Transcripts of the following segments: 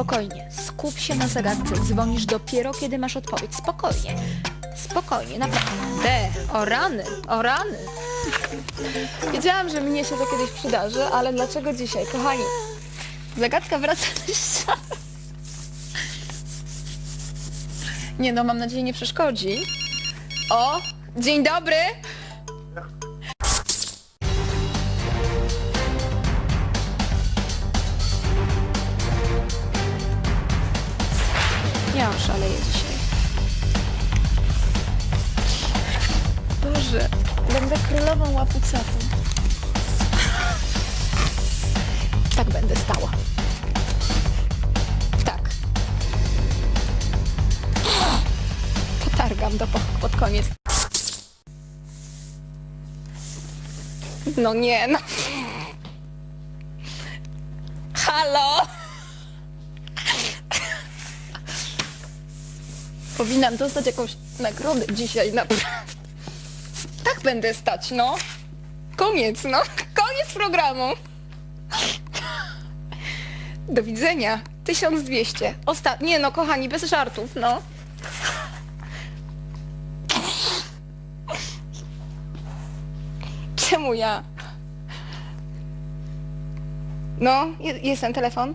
spokojnie. Skup się na zagadce. Dzwonisz dopiero, kiedy masz odpowiedź. Spokojnie. Spokojnie, naprawdę. O rany, o rany. Wiedziałam, że mnie się to kiedyś przydarzy, ale dlaczego dzisiaj? Kochani, zagadka wraca do ściany. Nie no, mam nadzieję, nie przeszkodzi. O, dzień dobry. Ja dzisiaj. Boże, będę królową łapucatu. Tak będę stała. Tak. Potargam do po, pod koniec. No nie, no. Halo? Powinnam dostać jakąś nagrodę dzisiaj, naprawdę. Tak będę stać, no. Koniec, no. Koniec programu. Do widzenia. 1200. Osta... Nie no, kochani, bez żartów, no. Czemu ja? No, je- jest ten telefon.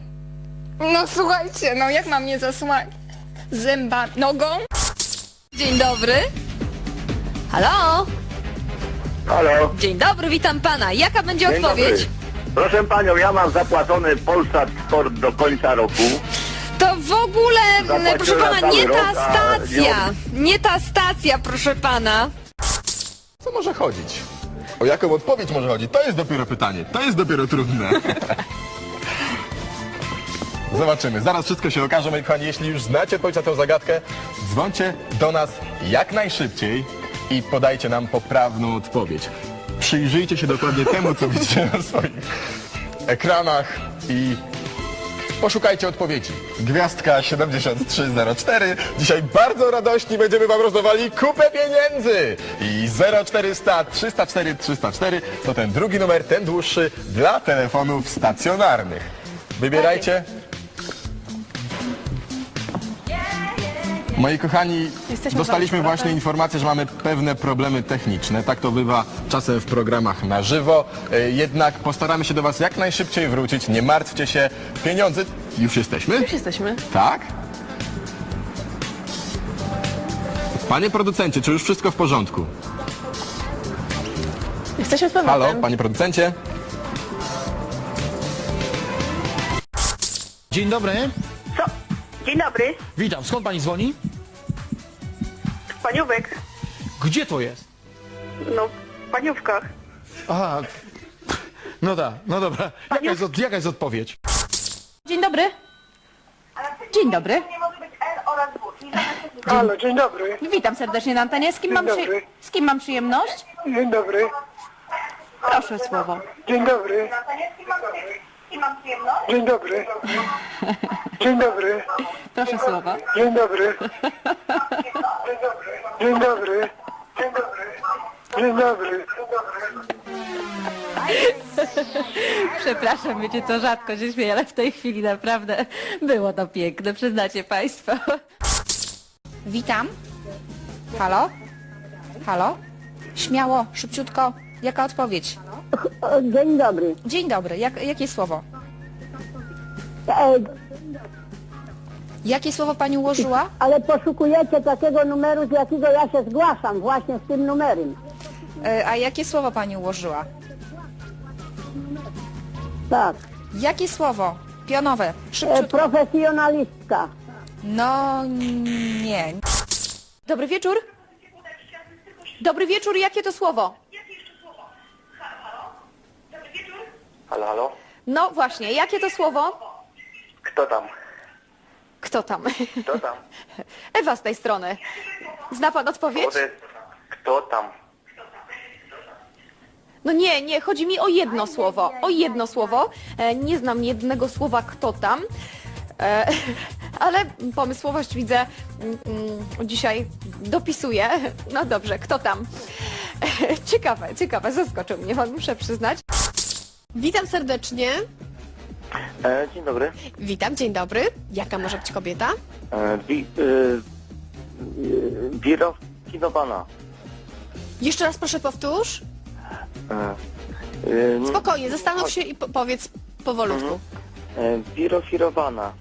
No słuchajcie, no jak mam mnie zasłać? Zęba, nogą? Dzień dobry. Halo? Halo. Dzień dobry, witam pana. Jaka będzie Dzień odpowiedź? dobry. Proszę panią, ja mam zapłacony Polsat Sport do końca roku. To w ogóle, Zapłaciłem proszę pana, na nie ta rok, stacja. Nie ta stacja, proszę pana. Co może chodzić? O jaką odpowiedź może chodzić? To jest dopiero pytanie. To jest dopiero trudne. Zobaczymy. Zaraz wszystko się okaże, moi kochani. Jeśli już znacie odpowiedź na tę zagadkę, dzwońcie do nas jak najszybciej i podajcie nam poprawną odpowiedź. Przyjrzyjcie się dokładnie temu, co widzicie na swoich ekranach i Poszukajcie odpowiedzi. Gwiazdka 7304. Dzisiaj bardzo radośni będziemy wam rozdawali kupę pieniędzy. I 0400 304 304 to ten drugi numer, ten dłuższy dla telefonów stacjonarnych. Wybierajcie. Moi kochani, Jesteśmy dostaliśmy bardzo właśnie informację, że mamy pewne problemy techniczne. Tak to bywa czasem w programach na żywo. E, Jednak postaramy się do Was jak najszybciej wrócić. Nie martwcie się. Pieniądze. Już jesteśmy? Już jesteśmy. Tak? Panie producencie, czy już wszystko w porządku? Jesteśmy z powrotem. Halo, panie producencie? Dzień dobry. Dzień dobry, Witam. Skąd pani dzwoni? paniówek. Gdzie to jest? No, w paniówkach. Aha. No tak, no dobra. Jaka jest, od, jaka jest odpowiedź? Dzień dobry. Dzień dobry. Nie może być L oraz W. Halo, dzień dobry. Witam serdecznie na antenie. Z kim, mam, Dzień przy... dobry. z kim mam przyjemność? Dzień dobry. Proszę słowo. Dzień dobry. I mam przyjemność. Dzień dobry. Dzień dobry. Proszę słowo. Dzień dobry. Dzień dobry. Dzień dobry. Przepraszam, wiecie co, rzadko się śmieję, ale w tej chwili naprawdę było to piękne, przyznacie państwo. Witam. Halo? Halo? Śmiało, szybciutko. Jaka odpowiedź? Dzień dobry. Dzień dobry. Jak, jakie słowo? E, Jakie słowo pani ułożyła? ale poszukujecie takiego numeru, z jakiego ja się zgłaszam, właśnie z tym numerem. E, a jakie słowo pani ułożyła? Tak. Jakie słowo? Pionowe. E, Szybciutko. profesjonalistka. No nie. Dobry wieczór. Dobry wieczór, jakie to słowo? Halo, halo? No właśnie, jakie to słowo? Kto tam? Kto tam? Kto tam? Ewa z tej strony. Zna pan odpowiedź? Kto tam? No nie, nie, chodzi mi o jedno słowo. O jedno słowo. E, nie znam jednego słowa kto tam. E, ale pomysłowość widzę mm, mm, dzisiaj dopisuje. No dobrze, kto tam? Ciekawe, ciekawe, zaskoczył mnie, muszę przyznać. Witam serdecznie. E, dzień dobry. Witam, dzień dobry. Jaka może być kobieta? E, wi, Wiro Kinowana. Jeszcze raz proszę powtórz. E, y, Spokojnie, zastanów się i po powiedz powolutku. e, Wiro Firowana.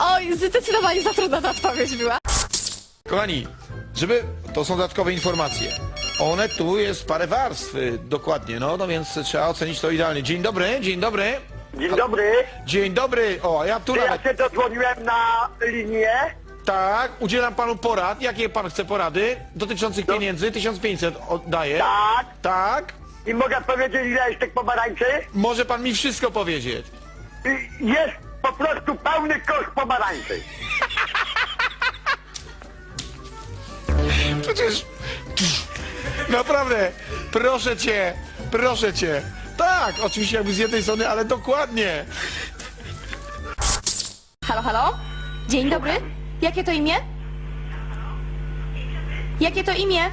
Oj, zdecydowanie za trudna ta odpowiedź była. Kochani, żeby, to są dodatkowe informacje. One tu jest parę warstw, y, dokładnie, no, no więc trzeba ocenić to idealnie. Dzień dobry, dzień dobry. Dzień dobry. Dzień dobry, o, a ja tu Ja nawet, się dodzwoniłem na linię. tak, udzielam panu porad. Jakie pan chce porady? Dotyczących pieniędzy, 1500 oddaję. Tak. Tak. I mogę powiedzieć, ile jest tych pomarańczy? Może pan mi wszystko powiedzieć. Y, Jest po prostu pełny kosz pomarańczy. Przecież... Naprawdę, proszę cię, proszę cię. Tak, oczywiście jakby z jednej strony, ale dokładnie. Halo, halo? Dzień dobry. Jakie to imię? Jakie to imię?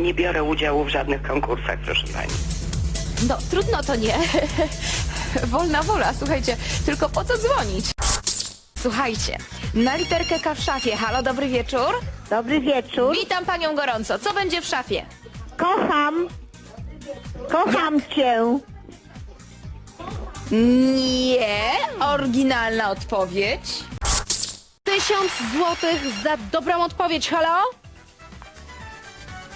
nie biorę udziału w żadnych konkursach, proszę pani. No, trudno to nie. Wolna wola, słuchajcie. Tylko po co dzwonić? Słuchajcie, na literkę K w szafie. Halo, dobry wieczór. Dobry wieczór. Witam panią gorąco. Co będzie w szafie? Kocham. Kocham cię. Nie. Oryginalna odpowiedź. Tysiąc złotych za dobrą odpowiedź, halo?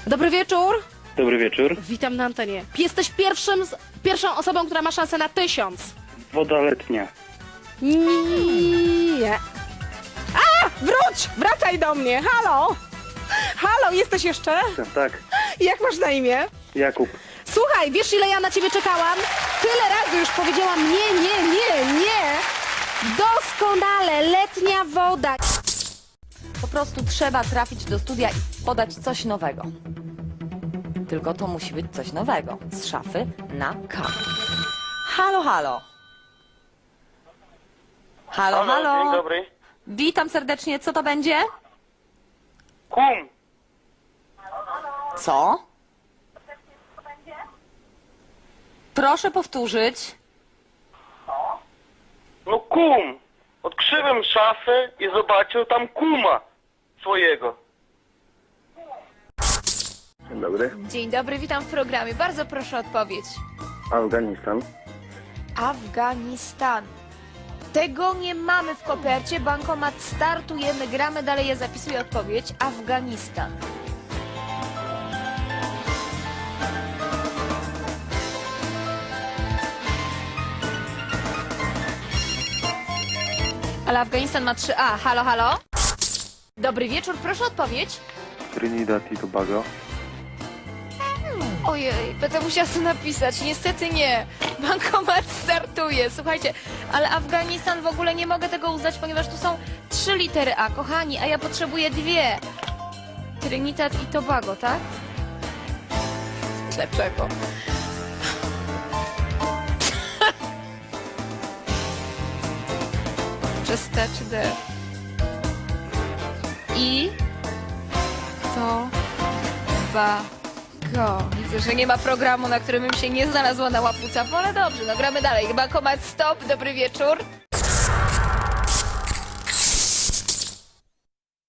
Dobry wieczór. Dobry wieczór. Witam na antenie. Jesteś pierwszym, z- pierwszą osobą, która ma szansę na tysiąc. Woda letnia. Nie. A! Wróć! Wracaj do mnie! Halo! Halo, jesteś jeszcze? Tak, Jak masz na imię? Jakub. Słuchaj, wiesz ile ja na ciebie czekałam? Tyle razy już powiedziałam nie, nie, nie, nie! Doskonale, letnia woda. Po prostu trzeba trafić do studia i podać coś nowego. Tylko to musi być coś nowego. Z szafy na K. Halo, halo. Halo, halo. Dzień dobry. Witam serdecznie. Co to będzie? Kum. Co? Proszę powtórzyć. No kum. Odkrzyłem szafę i zobaczył tam kuma swojego. Dzień dobry. Dzień dobry, witam w programie. Bardzo proszę o odpowiedź. Afganistan. Afganistan. Tego nie mamy w kopercie. Bankomat startujemy, gramy dalej. Ja zapisuję odpowiedź. Afganistan. Ale Afganistan ma 3A. Halo, halo? Dobry wieczór, proszę odpowiedź. Trinidad i Tobago. Ojej, będę musiała to napisać. Niestety nie. Bankomat startuje. Słuchajcie, ale Afganistan w ogóle nie mogę tego uznać, ponieważ tu są trzy litery A, kochani, a ja potrzebuję dwie. Trinidad i Tobago, tak? Dlaczego? Przez T czy D? I to ba go. Widzę, że nie ma programu, na którym bym się nie znalazła na łapuca, ale dobrze, no gramy dalej. Bankomat stop, dobry wieczór.